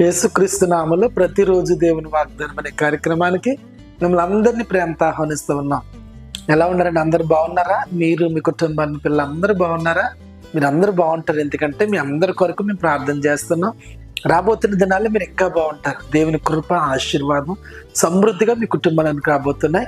యేసుక్రీస్తు నామంలో ప్రతిరోజు దేవుని వాగ్దానం అనే కార్యక్రమానికి మిమ్మల్ని అందరినీ ప్రేమతో ఆహ్వానిస్తూ ఉన్నాం. ఎలా ఉన్నారండి? అందరు బాగున్నారా? మీరు మీ కుటుంబాన్ని పిల్లలందరూ బాగున్నారా? మీరు అందరూ బాగుంటారు. ఎందుకంటే మీ అందరి కొరకు మేము ప్రార్థన చేస్తున్నాం. రాబోతున్న దినాల్లో మీరు ఇంకా బాగుంటారు. దేవుని కృప ఆశీర్వాదం సమృద్ధిగా మీ కుటుంబాలకు రాబోతున్నాయి.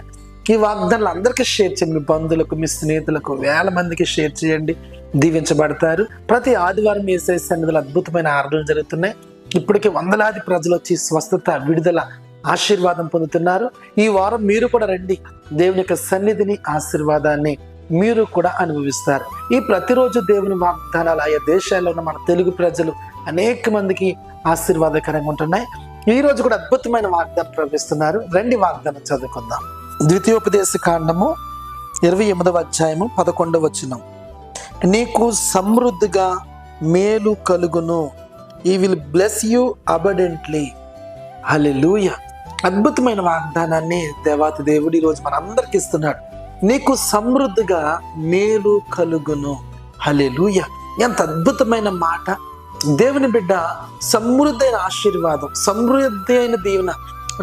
ఈ వాగ్దానాలు అందరికీ షేర్ చేయండి. మీ బంధువులకు మీ స్నేహితులకు వేల మందికి షేర్ చేయండి. దీవించబడతారు. ప్రతి ఆదివారం వేసే సన్నిధులు అద్భుతమైన ఆరాధనలు జరుగుతున్నాయి. ఇప్పటికే వందలాది ప్రజలు వచ్చి స్వస్థత విడుదల ఆశీర్వాదం పొందుతున్నారు. ఈ వారం మీరు కూడా రండి. దేవుని యొక్క సన్నిధిని ఆశీర్వాదాన్ని మీరు కూడా అనుభవిస్తారు. ఈ ప్రతిరోజు దేవుని వాగ్దానాలు ఆయా దేశాల్లో ఉన్న మన తెలుగు ప్రజలు అనేక మందికి ఆశీర్వాదకరంగా ఉంటున్నాయి. ఈ రోజు కూడా అద్భుతమైన వాగ్దానం ప్రవేశిస్తున్నారు రండి వాగ్దానం చదువుకుందాం. ద్వితీయోపదేశ కాండము ఇరవై ఎనిమిదవ అధ్యాయము పదకొండవ వచనం. నీకు సమృద్ధిగా మేలు కలుగును. He will bless you abundantly hallelujah అద్భుతమైన వాగ్దానాన్ని దేవాతి దేవుడు ఈరోజు మనందరికి ఇస్తున్నాడు. నీకు సమృద్ధిగా మేలు కలుగును. హలెలూయ ఎంత అద్భుతమైన మాట. దేవుని బిడ్డ సమృద్ధి అయిన ఆశీర్వాదం సమృద్ధి అయిన దీవెన.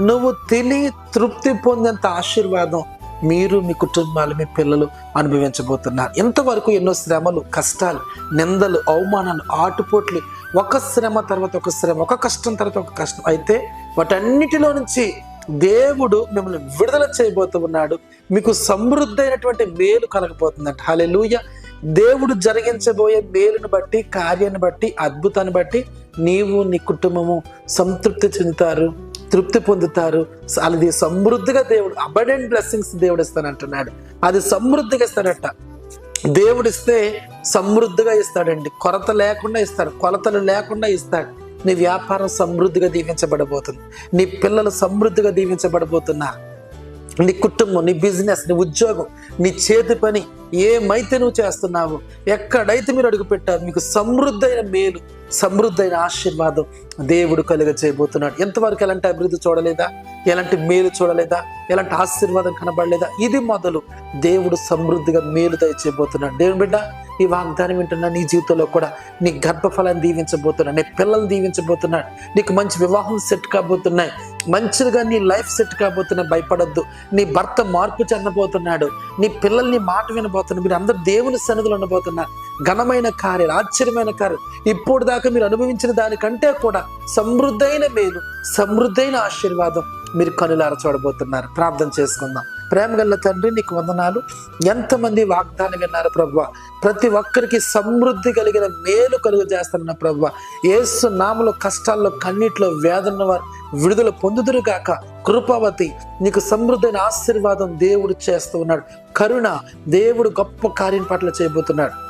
నువ్వు తిని తృప్తి పొందేంత ఆశీర్వాదం. మీరు మీ కుటుంబాలు మీ పిల్లలు అనుభవించబోతున్నారు. ఇంతవరకు ఎన్నో శ్రమలు కష్టాలు నిందలు అవమానాలు ఆటుపోట్లు ఒక శ్రమ తర్వాత ఒక శ్రమ ఒక కష్టం తర్వాత ఒక కష్టం. అయితే వాటన్నిటిలో నుంచి దేవుడు మిమ్మల్ని విడుదల చేయబోతూ ఉన్నాడు. మీకు సమృద్ధి అయినటువంటి మేలు కలగబోతుందంట. హలెలూయ దేవుడు జరిగించబోయే మేలును బట్టి కార్యాన్ని బట్టి అద్భుతాన్ని బట్టి నీవు నీ కుటుంబము సంతృప్తి చెందుతారు. తృప్తి పొందుతారు. అది సమృద్ధిగా దేవుడు అబడెంట్ బ్లెస్సింగ్స్ దేవుడు ఇస్తానంటున్నాడు అది సమృద్ధిగా ఇస్తాడట. దేవుడిస్తే సమృద్ధిగా ఇస్తాడండి. కొరత లేకుండా ఇస్తాడు. కొలతలు లేకుండా ఇస్తాడు. నీ వ్యాపారం సమృద్ధిగా దీవించబడబోతుంది. నీ పిల్లలు సమృద్ధిగా దీవించబడబోతున్నారు. నీ కుటుంబం నీ బిజినెస్ నీ ఉద్యోగం నీ చేతి పని ఏమైతే నువ్వు చేస్తున్నావు? ఎక్కడైతే మీరు అడుగు పెట్టారు మీకు సమృద్ధైన మేలు సమృద్ధైన ఆశీర్వాదం దేవుడు కలుగ చేయబోతున్నాడు ఎంతవరకు ఎలాంటి అభివృద్ధి చూడలేదా? ఎలాంటి మేలు చూడలేదా? ఎలాంటి ఆశీర్వాదం కనబడలేదా? ఇది మొదలు దేవుడు సమృద్ధిగా మేలు దయచేయబోతున్నాడు. దేవుని బిడ్డ ఈ వాగ్దానం వింటున్నా నీ జీవితంలో కూడా నీ గర్భఫలాన్ని దీవించబోతున్నాడు నీ పిల్లల్ని దీవించబోతున్నాడు నీకు మంచి వివాహం సెట్ కాబోతున్నాయి. మంచిగా నీ లైఫ్ సెట్ కాబోతున్నా భయపడొద్దు. నీ భర్త మార్పు చెందబోతున్నాడు. నీ పిల్లల్ని మాట వినబోతున్నారు మీరు అందరు దేవుని సన్నిధిలో ఉండబోతున్నారు ఘనమైన కార్యాలు ఆశ్చర్యమైన కార్యం. ఇప్పుడు దాకా మీరు అనుభవించిన దానికంటే కూడా సమృద్ధైన మేలు సమృద్ధైన ఆశీర్వాదం మీరు కనులార చూడబోతున్నారు. ప్రార్థన చేసుకుందాం. ప్రేమగల్ల తండ్రి నీకు వందనాలు. ఎంతమంది వాగ్దానం విన్నారు ప్రభు? ప్రతి ఒక్కరికి సమృద్ధి కలిగిన మేలు కలుగు చేస్తున్న ప్రభు. ఏసు నామలో కష్టాల్లో కన్నీటిలో వేదన వారు విడుదల పొందుదురు కాక కృపావతి నీకు సమృద్ధైన ఆశీర్వాదం దేవుడు చేస్తూ ఉన్నాడు. కరుణ దేవుడు గొప్ప కార్యం పట్ల చేయబోతున్నాడు.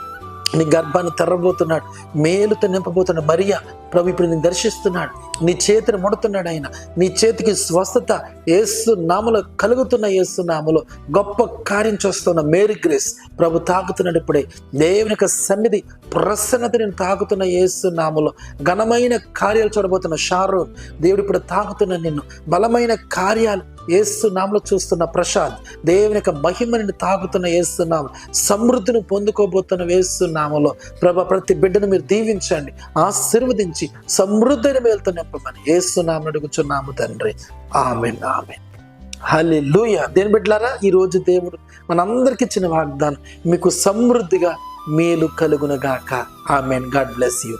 నీ గర్భాన్ని తెరబోతున్నాడు మేలుతో నింపబోతున్నాడు. మరియా ప్రభు ఇప్పుడు నేను దర్శిస్తున్నాడు. నీ చేతిని ముడుతున్నాడు ఆయన. నీ చేతికి స్వస్థత ఏసు నామలో కలుగుతున్న ఏసు నామలో గొప్ప కార్యం చేస్తున్న మేరీ గ్రేస్ ప్రభు తాకుతున్నాడు ఇప్పుడే. దేవుని యొక్క సన్నిధి ప్రసన్నత నేను తాకుతున్న ఏసు నామలో ఘనమైన కార్యాలు చూడబోతున్న షారో దేవుడు ఇప్పుడు తాకుతున్న నిన్ను. బలమైన కార్యాలు ఏస్తున్నాంలో చూస్తున్న ప్రసాద్ దేవుని యొక్క మహిమని తాగుతున్న ఏస్తున్నాము సమృద్ధిని పొందుకోబోతున్న వేస్తున్నాములో ప్రభ ప్రతి బిడ్డను మీరు దీవించండి ఆశీర్వదించి సమృద్ధిని మేలుతో నింపమని ఏస్తున్నాము అడుగుచున్నాము తండ్రి. Amen amen. హలే లూయ దేని బిడ్డలారా ఈరోజు దేవుడు మనందరికి ఇచ్చిన వాగ్దానం మీకు సమృద్ధిగా మేలు కలుగునగాక. ఆమెన్. God bless you.